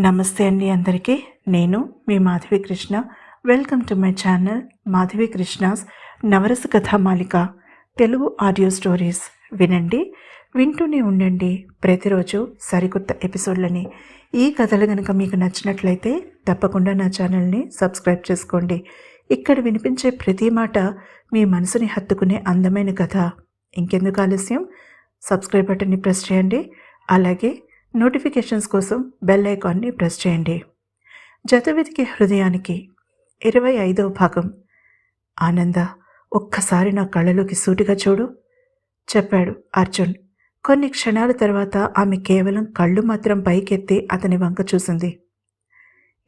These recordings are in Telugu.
నమస్తే అండి అందరికీ. నేను మీ Madhavi Krishna. Welcome to my channel Madhavi Krishna's Navarasa Kathamalika Telugu audio stories వినండి. వింటూనే ఉండండి. ప్రతిరోజు సరికొత్త ఎపిసోడ్లని. ఈ కథలు కనుక మీకు నచ్చినట్లయితే తప్పకుండా నా ఛానల్ని సబ్స్క్రైబ్ చేసుకోండి. ఇక్కడ వినిపించే ప్రతి మాట మీ మనసుని హత్తుకునే అందమైన కథ. ఇంకెందుకు ఆలస్యం? సబ్స్క్రైబ్ బటన్ని ప్రెస్ చేయండి. అలాగే నోటిఫికేషన్స్ కోసం బెల్ ఐకాన్ని ప్రెస్ చేయండి. జతవెతికే హృదయానికి ఇరవై ఐదవ భాగం. ఆనంద ఒక్కసారి నా కళ్ళలోకి సూటిగా చూడు చెప్పాడు అర్జున్. కొన్ని క్షణాల తర్వాత ఆమె కేవలం కళ్ళు మాత్రం పైకెత్తి అతని వంక చూసింది.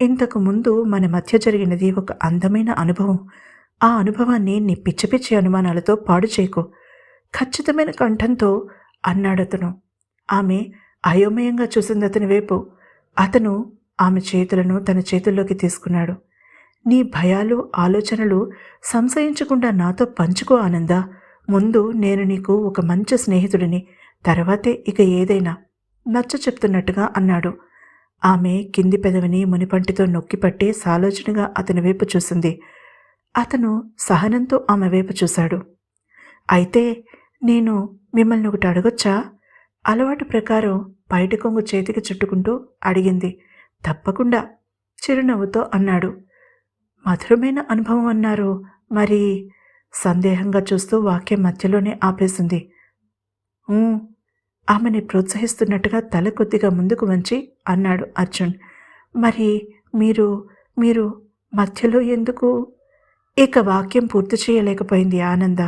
ఇంతకు ముందు మన మధ్య జరిగినది ఒక అందమైన అనుభవం. ఆ అనుభవాన్ని నీ పిచ్చి పిచ్చి అనుమానాలతో పాడు చేయకు. ఖచ్చితమైన కంఠంతో అన్నాడతను. ఆమె అయోమయంగా చూసింది అతని వైపు. అతను ఆమె చేతులను తన చేతుల్లోకి తీసుకున్నాడు. నీ భయాలు ఆలోచనలు సంశయించకుండా నాతో పంచుకో ఆనంద. ముందు నేను నీకు ఒక మంచి స్నేహితుడిని తర్వాతే ఇక ఏదైనా నచ్చ చెప్తున్నట్టుగా అన్నాడు. ఆమె కింది పెదవిని మునిపంటితో నొక్కిపట్టి సాలోచనగా అతని వైపు చూసింది. అతను సహనంతో ఆమె వైపు చూశాడు. అయితే నేను మిమ్మల్ని ఒకటి అడగొచ్చా? అలవాటు ప్రకారం బయట కొంగు చేతికి చుట్టుకుంటూ అడిగింది. తప్పకుండా చిరునవ్వుతో అన్నాడు. మధురమైన అనుభవం అన్నారు. మరి సందేహంగా చూస్తూ వాక్యం మధ్యలోనే ఆపేసింది. ఆమెని ప్రోత్సహిస్తున్నట్టుగా తల కొద్దిగా ముందుకు వంచి అన్నాడు అర్జున్. మరి మీరు మీరు మధ్యలో ఎందుకు? ఇక వాక్యం పూర్తి చేయలేకపోయింది ఆనంద.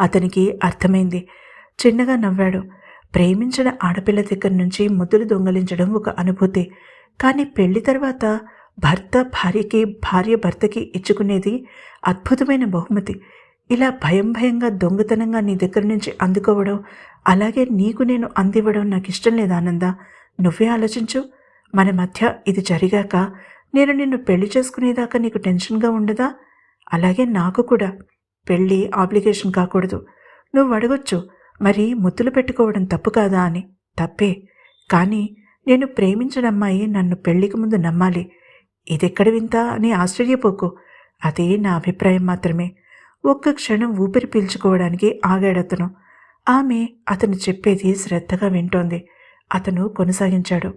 అతనికి అర్థమైంది. చిన్నగా నవ్వాడు. ప్రేమించిన ఆడపిల్ల దగ్గర నుంచి ముద్దులు దొంగలించడం ఒక అనుభూతి. కానీ పెళ్ళి తర్వాత భర్త భార్యకి భార్య భర్తకి ఇచ్చుకునేది అద్భుతమైన బహుమతి. ఇలా భయం భయంగా దొంగతనంగా నీ దగ్గర నుంచి అందుకోవడం అలాగే నీకు నేను అందివ్వడం నాకు ఇష్టం లేదు ఆనంద? నువ్వే ఆలోచించు. మన మధ్య ఇది జరిగాక నేను నిన్ను పెళ్ళి చేసుకునేదాకా నీకు టెన్షన్గా ఉండదా? అలాగే నాకు కూడా. పెళ్ళి ఆబ్లిగేషన్ కాకూడదు. నువ్వు అడగొచ్చు. మరి ముద్దులు పెట్టుకోవడం తప్పు కాదా అని? తప్పే. కానీ నేను ప్రేమించిన అమ్మాయి నన్ను పెళ్ళికి ముందు నమ్మాలి. ఇదెక్కడ వింత అని ఆశ్చర్యపోకు. అదే నా అభిప్రాయం మాత్రమే. ఒక్క క్షణం ఊపిరి పీల్చుకోవడానికి ఆగాడతను ఆమె అతను చెప్పేది శ్రద్ధగా వింటోంది. అతను కొనసాగించాడు.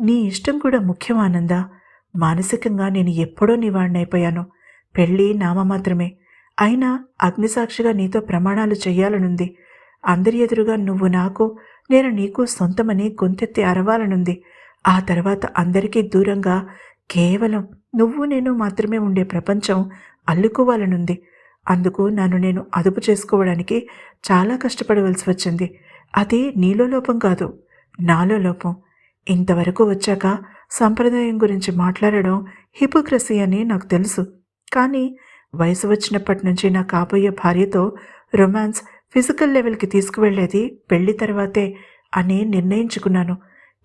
నీ ఇష్టం కూడా ముఖ్యం ఆనంద. మానసికంగా నేను ఎప్పుడో నీ వాడినైపోయాను పెళ్ళి నామమాత్రమే అయినా అగ్నిసాక్షిగా నీతో ప్రమాణాలు చెయ్యాలనుంది. అందరి ఎదురుగా నువ్వు నాకు నేను నీకు సొంతమని గొంతెత్తి అరవాలనుంది. ఆ తర్వాత అందరికీ దూరంగా కేవలం నువ్వు నేను మాత్రమే ఉండే ప్రపంచం అల్లుకోవాలనుంది. అందుకు నన్ను నేను అదుపు చేసుకోవడానికి చాలా కష్టపడవలసి వచ్చింది. అది నీలో లోపం కాదు నాలో లోపం. ఇంతవరకు వచ్చాక సంప్రదాయం గురించి మాట్లాడడం హిపోక్రసీ అని నాకు తెలుసు. కానీ వయసు వచ్చినప్పటి నుంచి నా కాబోయే భార్యతో రొమాన్స్ ఫిజికల్ లెవెల్కి తీసుకువెళ్ళేది పెళ్ళి తర్వాతే అని నిర్ణయించుకున్నాను.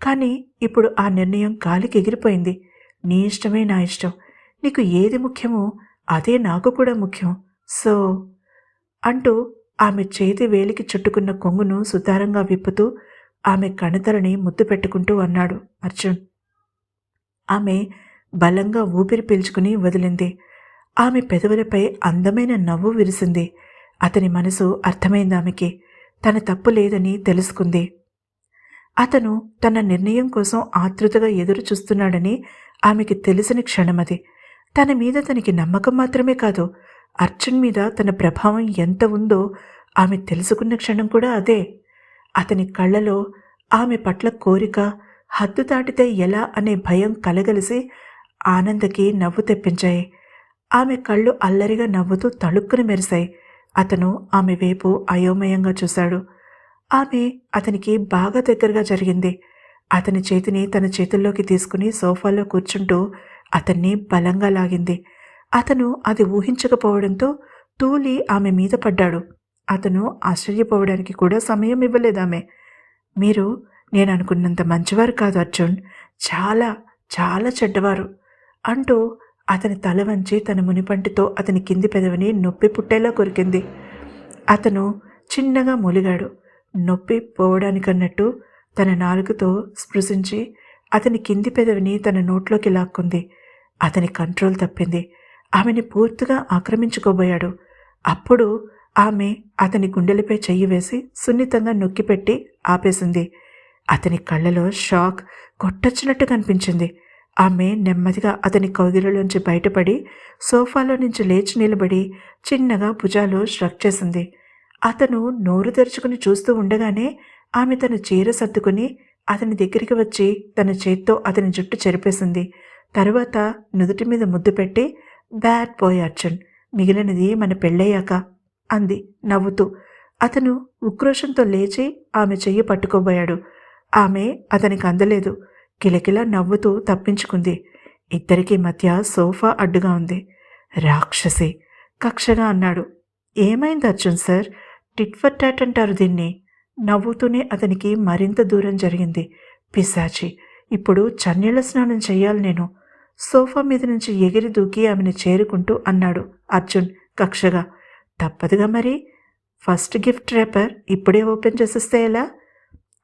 కానీ ఇప్పుడు ఆ నిర్ణయం గాలికి ఎగిరిపోయింది. నీ ఇష్టమే నా ఇష్టం. నీకు ఏది ముఖ్యమో అదే నాకు కూడా ముఖ్యం. సో అంటూ ఆమె చేతి వేలికి చుట్టుకున్న కొంగును సుతారంగా విప్పుతూ ఆమె కణతలని ముద్దు పెట్టుకుంటూ అన్నాడు అర్జున్. ఆమె బలంగా ఊపిరి పీల్చుకుని వదిలింది. ఆమె పెదవులపై అందమైన నవ్వు విరిసింది. అతని మనసు అర్థమైంది ఆమెకి. తన తప్పు లేదని తెలుసుకుంది. అతను తన నిర్ణయం కోసం ఆతృతగా ఎదురు చూస్తున్నాడని ఆమెకి తెలిసిన క్షణమది తన మీద తనకి నమ్మకం మాత్రమే కాదు అర్జున్ మీద తన ప్రభావం ఎంత ఉందో ఆమె తెలుసుకున్న క్షణం కూడా అదే. అతని కళ్ళలో ఆమె పట్ల కోరిక హద్దు దాటితే ఎలా అనే భయం కలగలిసి ఆనందకి నవ్వు తెప్పించాయి. ఆమె కళ్ళు అల్లరిగా నవ్వుతూ తళుక్కున మెరిశాయి. అతను ఆమె వైపు అయోమయంగా చూశాడు. ఆమె అతనికి బాగా దగ్గరగా జరిగింది. అతని చేతిని తన చేతుల్లోకి తీసుకుని సోఫాలో కూర్చుంటూ అతన్ని బలంగా లాగింది. అతను అది ఊహించకపోవడంతో తూలి ఆమె మీద పడ్డాడు. అతను ఆశ్చర్యపోవడానికి కూడా సమయం ఇవ్వలేదామె మీరు నేను అనుకున్నంత మంచివారు కాదు అర్జున్. చాలా చాలా చెడ్డవారు అంటూ అతని తల వంచి తన మునిపంటితో అతని కింది పెదవిని నొప్పి పుట్టేలా కొరికింది. అతను చిన్నగా మొలిగాడు. నొప్పి పోవడానికన్నట్టు తన నాలుగుతో స్పృశించి అతని కింది పెదవిని తన నోట్లోకి లాక్కుంది. అతని కంట్రోల్ తప్పింది. ఆమెని పూర్తిగా ఆక్రమించుకోబోయాడు. అప్పుడు ఆమె అతని గుండెలపై చెయ్యి వేసి సున్నితంగా నొక్కిపెట్టి ఆపేసింది. అతని కళ్ళలో షాక్ కొట్టొచ్చినట్టు కనిపించింది. ఆమె నెమ్మదిగా అతని కౌగిలిలోంచి బయటపడి సోఫాలో నుంచి లేచి నిలబడి చిన్నగా భుజాలు స్ట్రక్ చేసింది. అతను నోరు తెరుచుకుని చూస్తూ ఉండగానే ఆమె తన చీర సర్దుకుని అతని దగ్గరికి వచ్చి తన చేత్తో అతని జుట్టు చెరిపేసింది. తరువాత నుదుటి మీద ముద్దు పెట్టి బ్యాడ్ బాయ్ అర్జున్ మిగిలినది మన పెళ్ళయ్యాక అంది నవ్వుతూ. అతను ఉక్రోషంతో లేచి ఆమె చెయ్యి పట్టుకోబోయాడు. ఆమె అతనికి అందలేదు. కిలకిలా నవ్వుతూ తప్పించుకుంది. ఇద్దరికి మధ్య సోఫా అడ్డుగా ఉంది. రాక్షసి! కక్షగా అన్నాడు. ఏమైంది Arjun sir? Tit for tat అంటారు దీన్ని. నవ్వుతూనే అతనికి మరింత దూరం జరిగింది. పిశాచి! ఇప్పుడు చన్నీళ్ళ స్నానం చేయాలి నేను. సోఫా మీద నుంచి ఎగిరి దూకి ఆమెను చేరుకుంటూ అన్నాడు అర్జున్ కక్షగా. తప్పదుగా మరి. ఫస్ట్ గిఫ్ట్ రేపర్ ఇప్పుడే ఓపెన్ చేసేస్తే ఎలా?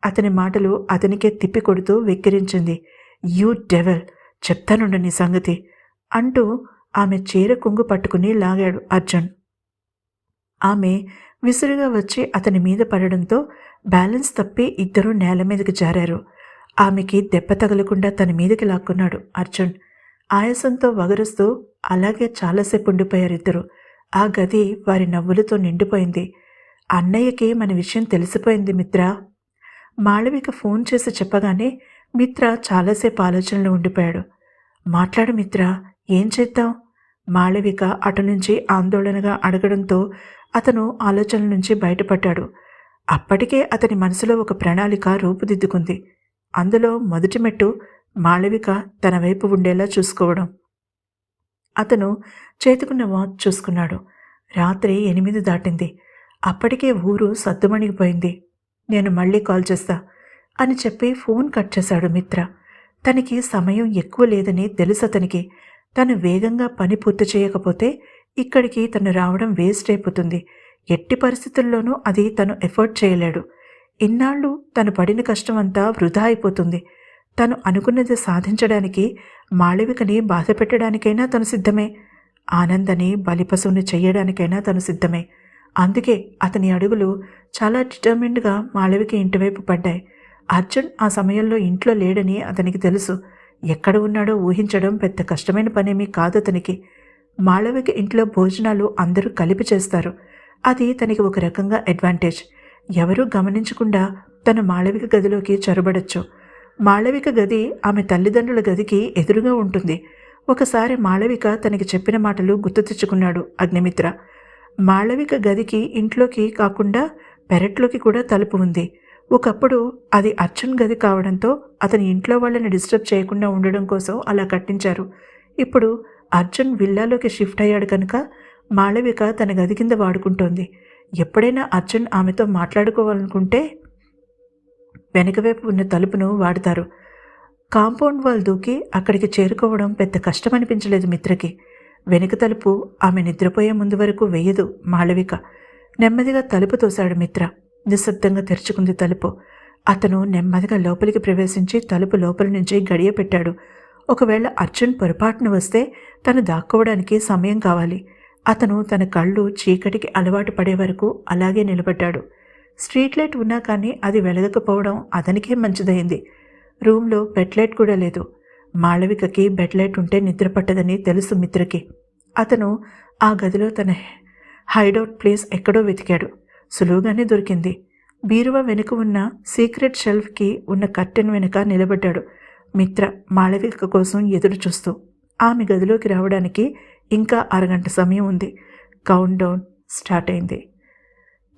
అతని మాటలు అతనికే తిప్పి కొడుతూ వెక్కిరించింది. You devil! చెప్తానుండు నీ సంగతి అంటూ ఆమె చీర కుంగు పట్టుకుని లాగాడు అర్జున్. ఆమె విసురుగా వచ్చి అతని మీద పడడంతో బ్యాలెన్స్ తప్పి ఇద్దరూ నేల మీదకి జారారు. ఆమెకి దెబ్బ తగలకుండా తన మీదకి లాక్కున్నాడు అర్జున్. ఆయాసంతో వగరుస్తూ అలాగే చాలాసేపు ఉండిపోయారు ఇద్దరు. ఆ గది వారి నవ్వులతో నిండిపోయింది. అన్నయ్యకి మన విషయం తెలిసిపోయింది మిత్ర. మాళవిక ఫోన్ చేసి చెప్పగానే మిత్ర చాలాసేపు ఆలోచనలో ఉండిపోయాడు. మాట్లాడు మిత్ర ఏం చేద్దాం? మాళవిక అటు నుంచి ఆందోళనగా అడగడంతో అతను ఆలోచనల నుంచి బయటపడ్డాడు. అప్పటికే అతని మనసులో ఒక ప్రణాళిక రూపుదిద్దుకుంది. అందులో మొదటి మెట్టు మాళవిక తన వైపు ఉండేలా చూసుకోవడం. అతను చేతుకున్న వాచ్ చూసుకున్నాడు. రాత్రి ఎనిమిది దాటింది. అప్పటికే ఊరు సద్దుమణిగిపోయింది. నేను మళ్ళీ కాల్ చేస్తా అని చెప్పి ఫోన్ కట్ చేశాడు మిత్ర. తనకి సమయం ఎక్కువ లేదని తెలుసు అతనికి. తను వేగంగా పని పూర్తి చేయకపోతే ఇక్కడికి తను రావడం వేస్ట్ అయిపోతుంది. ఎట్టి పరిస్థితుల్లోనూ అది తను ఎఫర్ట్ చేయలేడు. ఇన్నాళ్ళు తను పడిన కష్టం అంతా వృధా అయిపోతుంది. తను అనుకున్నది సాధించడానికి మాళవికని బాధ పెట్టడానికైనా తను సిద్ధమే. ఆనందని బలిపశువుని చేయడానికైనా తను సిద్ధమే. అందుకే అతని అడుగులు చాలా డిటర్మిన్డ్గా మాళవికి ఇంటివైపు పడ్డాయి. అర్జున్ ఆ సమయంలో ఇంట్లో లేడని అతనికి తెలుసు. ఎక్కడ ఉన్నాడో ఊహించడం పెద్ద కష్టమైన పనేమీ కాదు అతనికి. మాళవిక ఇంట్లో భోజనాలు అందరూ కలిపి చేస్తారు. అది తనకి ఒక రకంగా అడ్వాంటేజ్ ఎవరూ గమనించకుండా తన మాళవిక గదిలోకి చొరబడచ్చు. మాళవిక గది ఆమె తల్లిదండ్రుల గదికి ఎదురుగా ఉంటుంది. ఒకసారి మాళవిక తనకి చెప్పిన మాటలు గుర్తు తెచ్చుకున్నాడు అగ్నిమిత్ర. మాళవిక గదికి ఇంట్లోకి కాకుండా పెరట్లోకి కూడా తలుపు ఉంది. ఒకప్పుడు అది అర్జున్ గది కావడంతో అతని ఇంట్లో వాళ్ళని డిస్టర్బ్ చేయకుండా ఉండడం కోసం అలా కట్టించారు. ఇప్పుడు అర్జున్ విల్లాలోకి షిఫ్ట్ అయ్యాడు కనుక మాళవిక తన గది కింద వాడుకుంటోంది. ఎప్పుడైనా అర్జున్ ఆమెతో మాట్లాడుకోవాలనుకుంటే వెనకవైపు ఉన్న తలుపును వాడతారు. కాంపౌండ్ వాల్ దూకి అక్కడికి చేరుకోవడం పెద్ద కష్టం అనిపించలేదు మిత్రకి. వెనుక తలుపు ఆమె నిద్రపోయే ముందు వరకు వేయదు మాళవిక. నెమ్మదిగా తలుపు తోశాడు మిత్ర. నిశ్శబ్దంగా తెరుచుకుంది తలుపు. అతను నెమ్మదిగా లోపలికి ప్రవేశించి తలుపు లోపలి నుంచి గడియ పెట్టాడు. ఒకవేళ అర్జున్ పొరపాటున వస్తే తను దాక్కోవడానికి సమయం కావాలి. అతను తన కళ్ళు చీకటికి అలవాటు పడే వరకు అలాగే నిలబడ్డాడు. స్ట్రీట్ లైట్ ఉన్నా కానీ అది వెలగకపోవడం అతనికే మంచిదైంది. రూమ్లో బెడ్ లైట్ కూడా లేదు. మాళవికకి బెడ్ లైట్ ఉంటే నిద్ర పట్టదని తెలుసు మిత్రకి. అతను ఆ గదిలో తన హైడౌట్ ప్లేస్ ఎక్కడో వెతికాడు. సులువుగానే దొరికింది. బీరువా వెనుక ఉన్న సీక్రెట్ షెల్ఫ్కి ఉన్న కర్టెన్ వెనుక నిలబడ్డాడు. మిత్ర మాళవిక కోసం ఎదురు చూస్తూ ఆమె గదిలోకి రావడానికి ఇంకా అరగంట సమయం ఉంది. కౌంట్ డౌన్ స్టార్ట్ అయింది.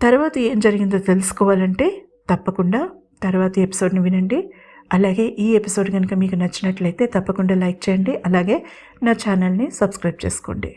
తర్వాత ఏం జరిగిందో తెలుసుకోవాలంటే తప్పకుండా తర్వాత ఎపిసోడ్ని వినండి. అలాగే ఈ ఎపిసోడ్ కనుక మీకు నచ్చినట్లయితే తప్పకుండా లైక్ చేయండి. అలాగే నా ఛానల్ని సబ్స్క్రైబ్ చేసుకోండి.